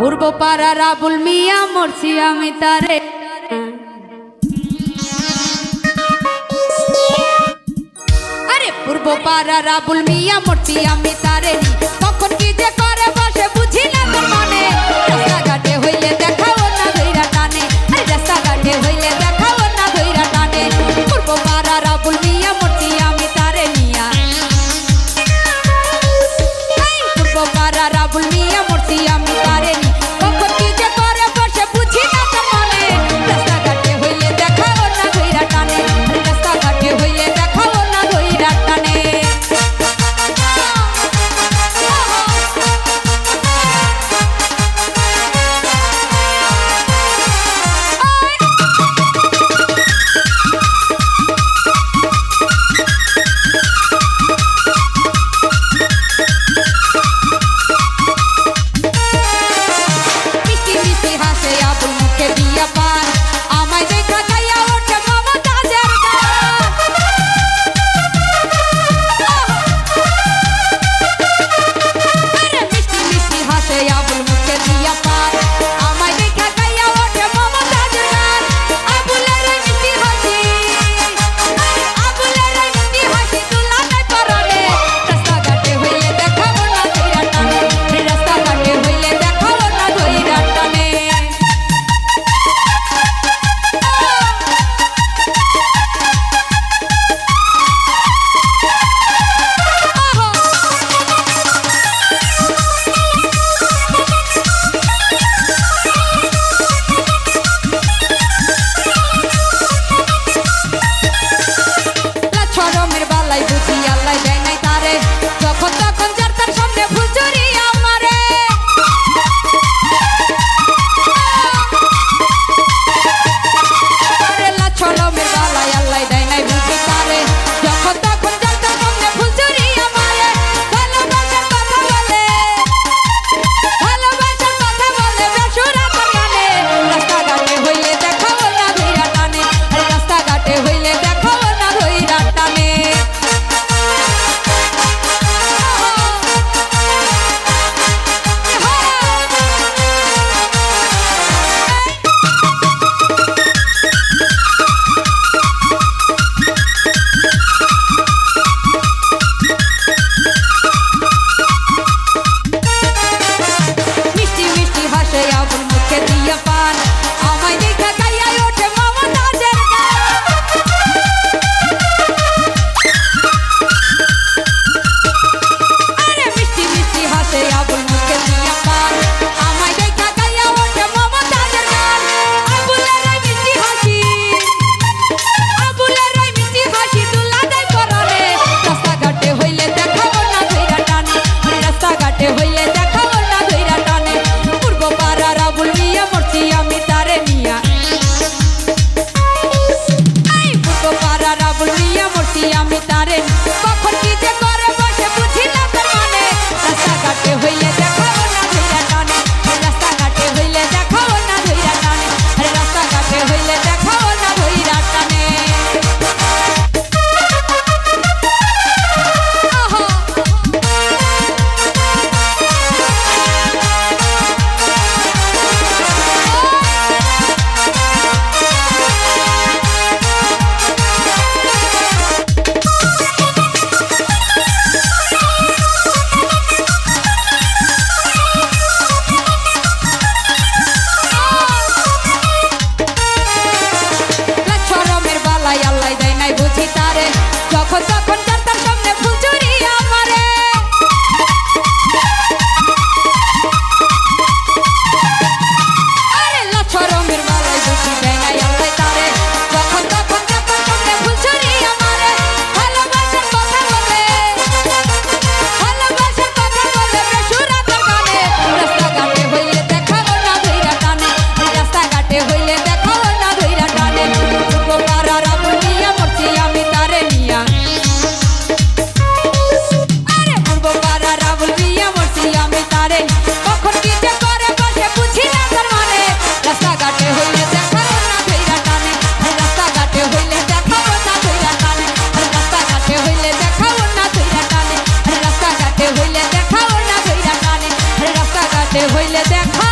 পূর্ব পাড়া রাবুল মিয়া মরছি আমি তারে। আরে পূর্ব পাড়া রাবুল মিয়া মরছি আমি তারে। রাতের হইলে দেখা